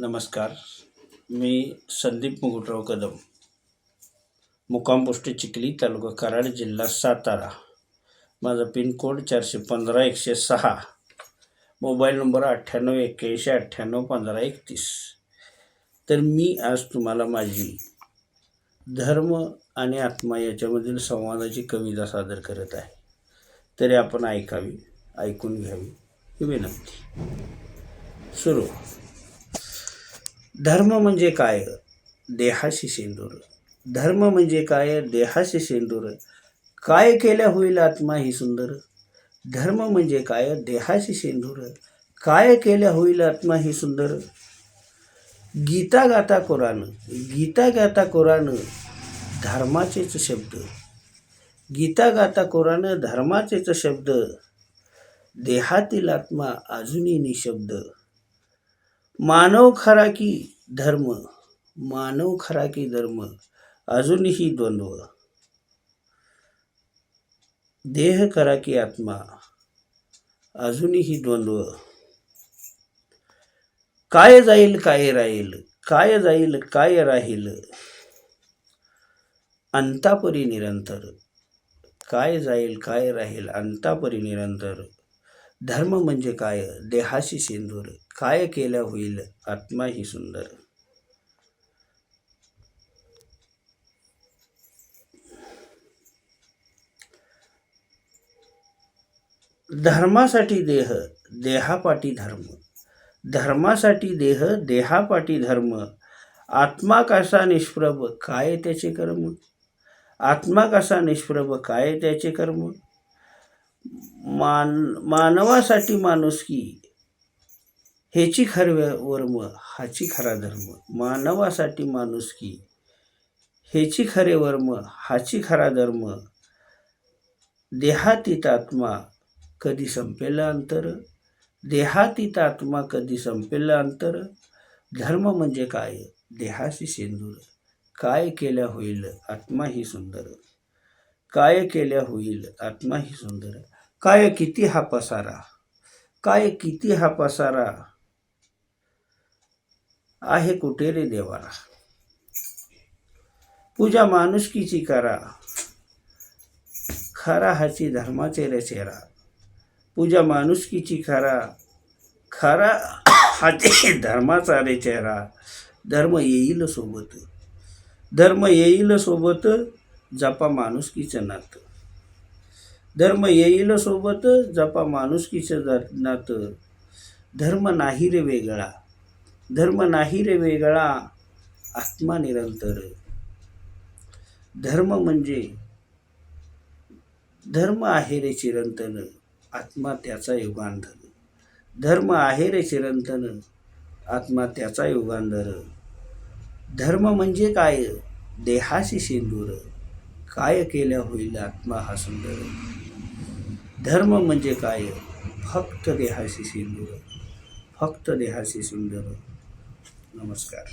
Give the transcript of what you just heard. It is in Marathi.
नमस्कार. मी संदीप मुगुटराव कदम. मुक्काम चिखली तालुका कराड जिल्हा सातारा. माझा पिनकोड चारशे पंधरा एकशे सहा. मोबाईल नंबर अठ्ठ्याण्णव एक्क्याऐंशी अठ्ठ्याण्णव पंधरा एकतीस. तर मी आज तुम्हाला माझी धर्म आणि आत्मा याच्यामधील संवादाची कविता सादर करत आहे. तरी आपण ऐकावी ऐकून घ्यावी ही विनंती. सुरू. धर्म म्हणजे काय? देहाशी शेंदूर धर्म म्हणजे काय? देहाशी शेंदूर काय केल्या होईल आत्मा ही सुंदर? धर्म म्हणजे काय? देहाशी शेंदूर काय केल्या होईल आत्मा ही सुंदर? गीता गाता कोरान. गीता गाता कोरान धर्माचेच शब्द. गीता गाता कोरान धर्माचेच शब्द. देहातील आत्मा अजूनही निशब्द. मानव खरा की धर्म मानव खरा की धर्म अजूनही द्वंद्व. देह खरा की आत्मा अजूनही द्वंद्व. काय जाईल काय राहील काय जाईल काय राहील? अंतापरी निरंतर. काय जाईल काय राहील अंतापरी निरंतर. धर्म म्हणजे काय? देहाशी सिंदूर. काय केल्या होईल? आत्मा ही सुंदर. धर्मासाठी देह देहापाटी धर्म. धर्मासाठी देह देहापाटी धर्म. आत्मा कसा निष्प्रभ? काय त्याचे कर्म? आत्मा कसा निष्प्रभ? काय त्याचे कर्म? मान मानवासाठी माणुसकी हेची खर वर्म हाची खरा धर्म. मानवासाठी माणुसकी हेची खरे वर्म हाची खरा धर्म. देहातीत आत्मा कधी संपेल अंतर? देहातीत आत्मा कधी संपेल अंतर? धर्म म्हणजे काय? देहाशी सिंदूर. काय केल्या होईल? आत्मा ही सुंदर. काय केल्या होईल? आत्मा ही सुंदर. काय किती हा पसारा? काय किती हा पसारा? आहे कुठे रे देवारा? पूजा माणुसकीची करा. खरा हाची धर्माचे रे चेहरा. पूजा माणुसकीची खरा खरा हाची धर्माचा रे चेहरा. धर्म येईल सोबत. धर्म येईल सोबत जपा माणुसकीचं नातं. धर्म येईल सोबत जपा माणुसकीचं जा- नातं धर्म नाही रे वेगळा. धर्म नाही रे वेगळा आत्मा निरंतर. धर्म म्हणजे धर्म आहे रे चिरंतन आत्मा त्याचा युगांधर. धर्म आहे रे चिरंतन आत्मा त्याचा युगांधर. धर्म म्हणजे काय? देहाशी सिंदूर. काय केल्या होईल आत्मा हा सुंदर? धर्म म्हणजे काय? फक्त देहाशी सिंदूर फक्त देहाशी सुंदर नमस्कार.